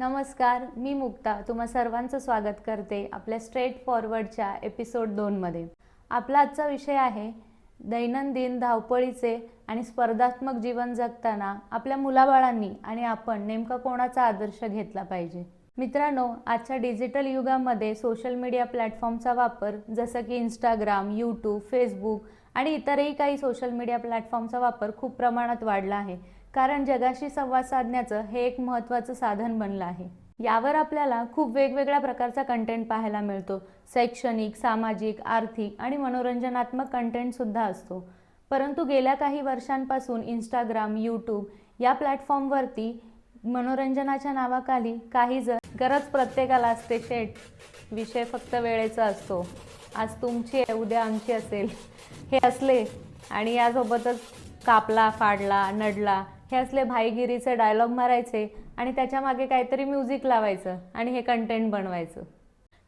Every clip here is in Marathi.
नमस्कार मी मुक्ता तुम्हा सर्वांचं स्वागत करते आपल्या स्ट्रेट फॉरवर्डच्या एपिसोड दोनमध्ये आपला आजचा विषय आहे दैनंदिन धावपळीचे आणि स्पर्धात्मक जीवन जगताना आपल्या मुलाबाळांनी आणि आपण नेमका कोणाचा आदर्श घेतला पाहिजे? मित्रांनो आजच्या डिजिटल युगामध्ये सोशल मीडिया प्लॅटफॉर्मचा वापर जसं की इंस्टाग्राम यूट्यूब फेसबुक आणि इतरही काही सोशल मीडिया प्लॅटफॉर्मचा वापर खूप प्रमाणात वाढला आहे. कारण जगाशी संवाद साधण्याचं हे एक महत्त्वाचं साधन बनलं आहे. यावर आपल्याला खूप वेगवेगळ्या प्रकारचा कंटेंट पाहायला मिळतो. शैक्षणिक सामाजिक आर्थिक आणि मनोरंजनात्मक कंटेंटसुद्धा असतो. परंतु गेल्या काही वर्षांपासून इंस्टाग्राम यूट्यूब या प्लॅटफॉर्मवरती मनोरंजनाच्या नावाखाली काही जण गरज प्रत्येकाला असते शेट विषय फक्त वेळेचा असतो. आज तुमची आहे उद्या आमची असेल. हे असले आणि यासोबतच कापला फाडला नडला हे असले भाईगिरीचे डायलॉग मारायचे आणि त्याच्यामागे काहीतरी म्युझिक लावायचं आणि हे कंटेंट बनवायचं.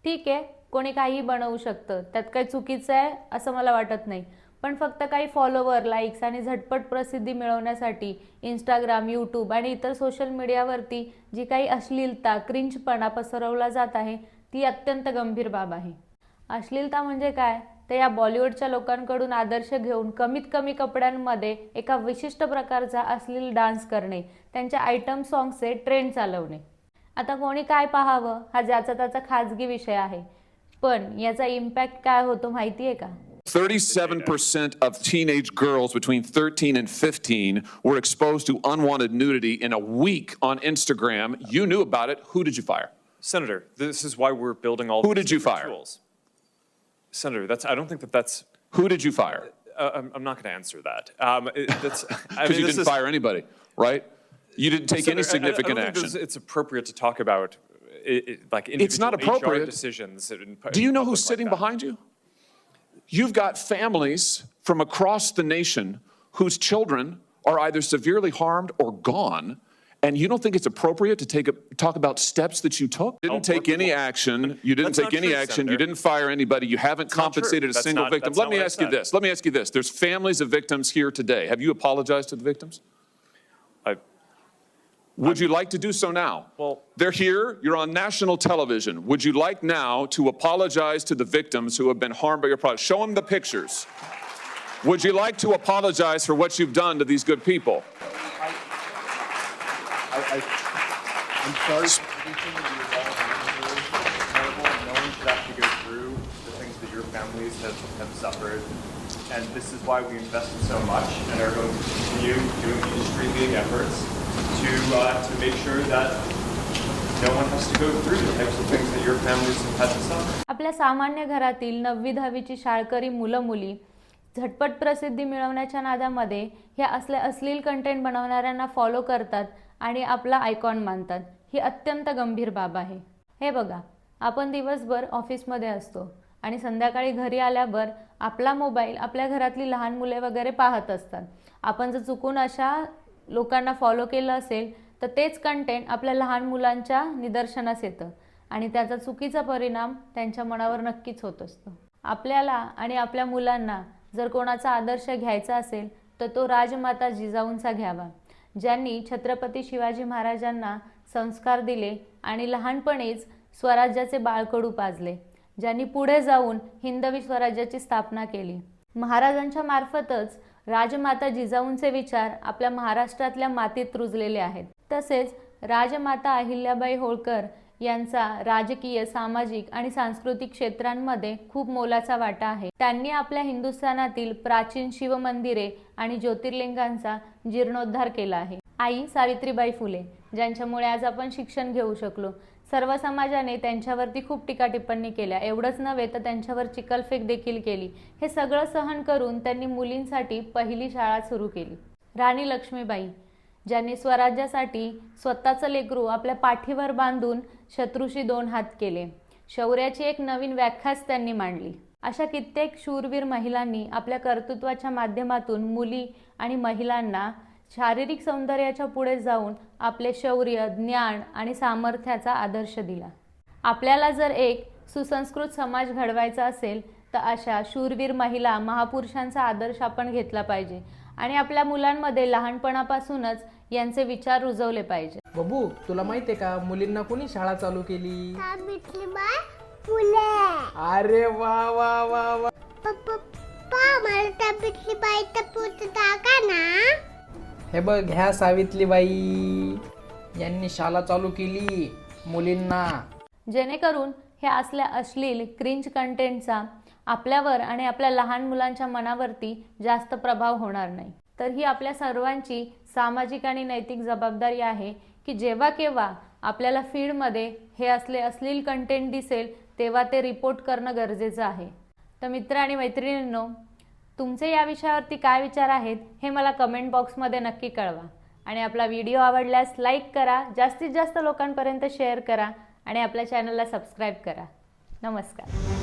ठीक आहे कोणी काहीही बनवू शकतं. त्यात काही चुकीचं आहे असं मला वाटत नाही. पण फक्त काही फॉलोवर लाईक्स आणि झटपट प्रसिद्धी मिळवण्यासाठी इंस्टाग्राम यूट्यूब आणि इतर सोशल मीडियावरती जी काही अश्लीलता क्रिंचपणा पसरवला जात आहे ती अत्यंत गंभीर बाब आहे. अश्लीलता म्हणजे काय? तर या बॉलिवूडच्या लोकांकडून आदर्श घेऊन कमीत कमी कपड्यांमध्ये एका विशिष्ट प्रकारचा अश्लील डान्स करणे त्यांच्या आयटम सॉंग्सचे ट्रेंड चालवणे आता कोणी काय पाहावं हा ज्याचा त्याचा खाजगी विषय आहे पण याचा इम्पॅक्ट काय होतो माहिती आहे का 37% of teenage girls between 13 and 15 were exposed to unwanted nudity in a week on Instagram. You knew about it. Who did you fire? Senator, this is why we're building all Who these did you fire? tools. Senator, that's I don't think that that's. Who did you fire? Uh, I'm, I'm not going to answer that. Um, it, that's I Because mean, you this didn't is, fire anybody, right? You didn't take any Senator, I- I- significant I don't think action. It's appropriate to talk about it, it, like It's not individual HR appropriate. decisions. in- Do you in know public who's like sitting that. behind you? You've got families from across the nation whose children are either severely harmed or gone. And you don't think it's appropriate to take a, talk about steps that you took? Didn't what take any action. You didn't That's take any true, action. You Senator. didn't fire anybody. You haven't not true. compensated a That's single not- victim. that's Let not me what I ask you said. this. Let me ask you this. There's families of victims here today. Have you apologized to the victims? I, Would you like to do so now? Well- They're here, you're on national television. Would you like now to apologize to the victims who have been harmed by your product? Show them the pictures. Would you like to apologize for what you've done to these good people? I, I, I'm sorry for everything that you've all gone through. It's terrible. No one should have to go through the things that your families have, have suffered. And this is why we invested so much and are going to continue doing industry-leading efforts to, uh, to make sure that no one has to go through the types of things that your families have had to suffer. आपल्या सामान्य घरातील नववी दहावीची शाळकरी मुलं मुली झटपट प्रसिद्धी मिळवण्याच्या नादामध्ये हे असले अश्लील कंटेंट बनवणाऱ्यांना फॉलो करतात आणि आपला आयकॉन मानतात. ही अत्यंत गंभीर बाब आहे. हे बघा आपण दिवसभर ऑफिसमध्ये असतो आणि संध्याकाळी घरी आल्यावर आपला मोबाईल आपल्या घरातली लहान मुले वगैरे पाहत असतात. आपण जर चुकून अशा लोकांना फॉलो केलं असेल तर तेच कंटेंट आपल्या लहान मुलांच्या निदर्शनास येतं आणि त्याचा चुकीचा परिणाम त्यांच्या मनावर नक्कीच होत असतो. आपल्याला आणि आपल्या मुलांना जर कोणाचा आदर्श घ्यायचा असेल तर तो राजमाता जिजाऊंचा घ्यावा. ज्यांनी छत्रपती शिवाजी महाराजांना संस्कार दिले आणि लहानपणीच स्वराज्याचे बाळकडू पाजले ज्यांनी पुढे जाऊन हिंदवी स्वराज्याची स्थापना केली. महाराजांच्या मार्फतच राजमाता जिजाऊंचे विचार आपल्या महाराष्ट्रातल्या मातीत रुजलेले आहेत. तसेच राजमाता अहिल्याबाई होळकर यांचा राजकीय सामाजिक आणि सांस्कृतिक क्षेत्रांमध्ये खूप मोलाचा वाटा आहे. त्यांनी आपल्या हिंदुस्थानातील प्राचीन शिवमंदिरे आणि ज्योतिर्लिंगांचा जीर्णोद्धार केला आहे. आई सावित्रीबाई फुले ज्यांच्यामुळे आज आपण शिक्षण घेऊ शकलो. सर्व समाजाने त्यांच्यावरती खूप टीका टिप्पणी केल्या. एवढंच नव्हे तर त्यांच्यावर चिकलफेक देखील केली. हे सगळं सहन करून त्यांनी मुलींसाठी पहिली शाळा सुरू केली. राणी लक्ष्मीबाई ज्यांनी स्वराज्यासाठी स्वतःचं लेकरू आपल्या पाठीवर बांधून शत्रूशी दोन हात केले. शौर्याची एक नवीन व्याख्याच त्यांनी मांडली. अशा कित्येक शूरवीर महिलांनी आपल्या कर्तृत्वाच्या माध्यमातून मुली आणि महिलांना शारीरिक सौंदर्याच्या पुढे जाऊन आपले शौर्य ज्ञान आणि सामर्थ्याचा आदर्श दिला. आपल्याला जर एक सुसंस्कृत समाज घडवायचा असेल तर अशा शूरवीर महिला महापुरुषांचा आदर्श आपण घेतला पाहिजे. आणि आपल्या मुलांमध्ये लहानपणापासूनच यांचे विचार रुजवले पाहिजे. बबू तुला माहिती आहे का मुलींना कोणी शाळा चालू केली? सावित्रीबाई फुले. अरे वा वा वा वा. पप्पा मला ना? हे बघ ह्या सावित्रीबाई यांनी शाळा चालू केली मुलींना. जेणेकरून हे असल्या अश्लील क्रिंज कंटेंटचा आपल्यावर आणि आपल्या लहान मुलांच्या मनावरती जास्त प्रभाव होणार नाही. तर ही आपल्या सर्वांची सामाजिक आणि नैतिक जबाबदारी आहे की जेव्हा केव्हा आपल्याला फीडमध्ये हे असले अश्लील कंटेंट दिसेल तेव्हा ते रिपोर्ट करणं गरजेचं आहे. तर मित्र आणि मैत्रिणींनो तुमचे या विषयावरती काय विचार आहेत हे मला कमेंट बॉक्समध्ये नक्की कळवा. आणि आपला व्हिडिओ आवडल्यास लाईक करा जास्तीत जास्त लोकांपर्यंत शेअर करा आणि आपल्या चॅनलला सबस्क्राईब करा. नमस्कार.